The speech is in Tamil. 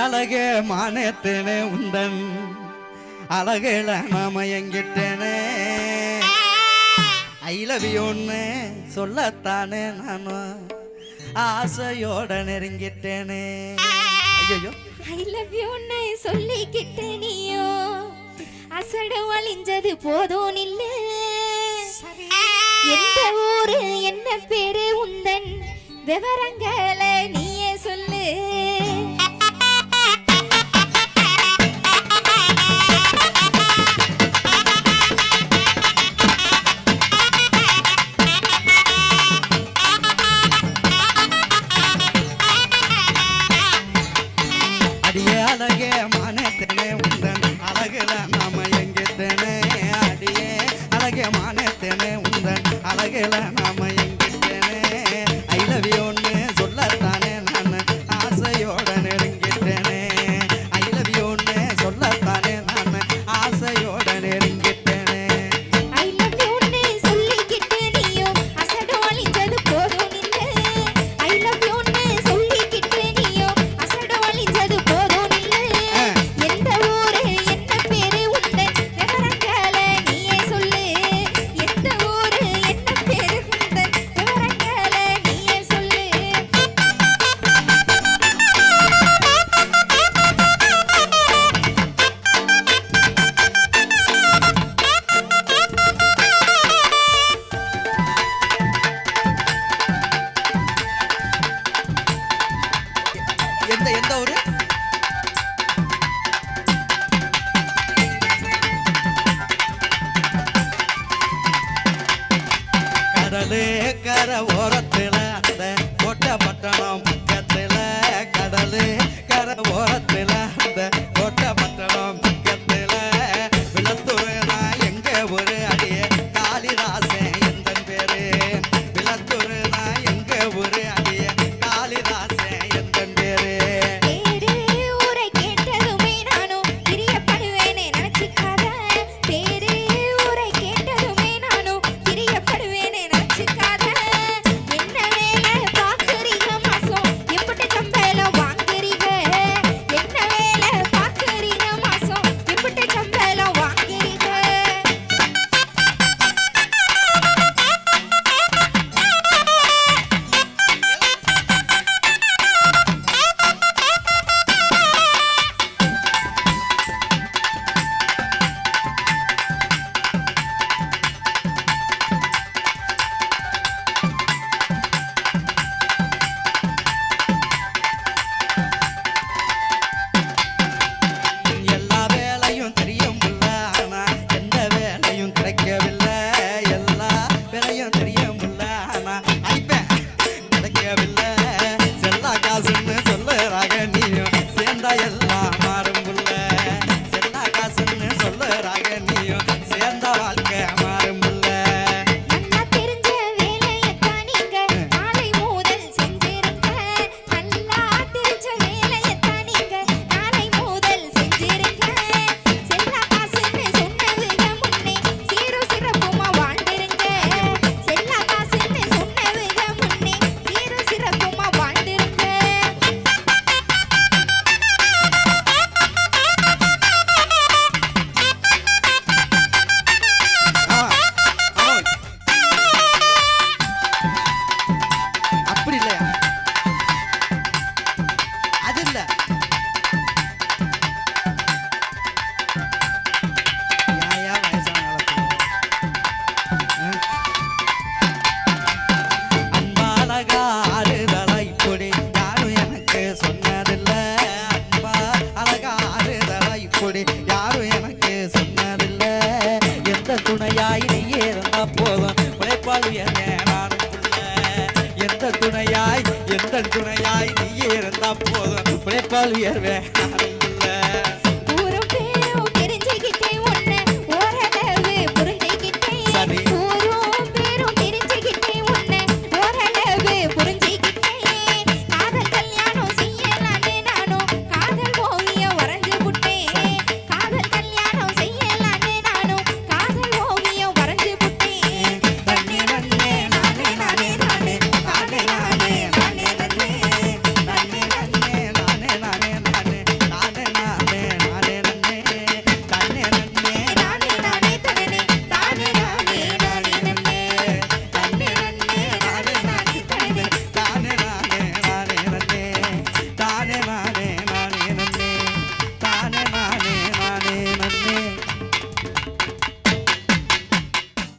அழக மானத்தேனே உந்தன். அழகில மயங்கிட்டேனே ஐ லவ் யூன்னு சொல்லத்தானே நானும் ஆசையோட நெருங்கிட்டேனே. ஐயோ ஐ லவ் யூன்னு சொல்லிக்கிட்டேனியோ அசட வழிஞ்சது போதும் இல்ல. எந்த ஊரு என்ன பேரு உந்தன்? விவரங்களை நீயே சொல்லு. அழகே மனத்தினே உந்தன் அழகுல நாம butter. ರಾಗ அந்த துணையாய் நீ இருந்தா போதும் உழைப்பால் உயர்ந்த எந்த துணையாய் எந்த துணையாய் நீ இருந்தா போதும். உழைப்பால் உயர்வேன்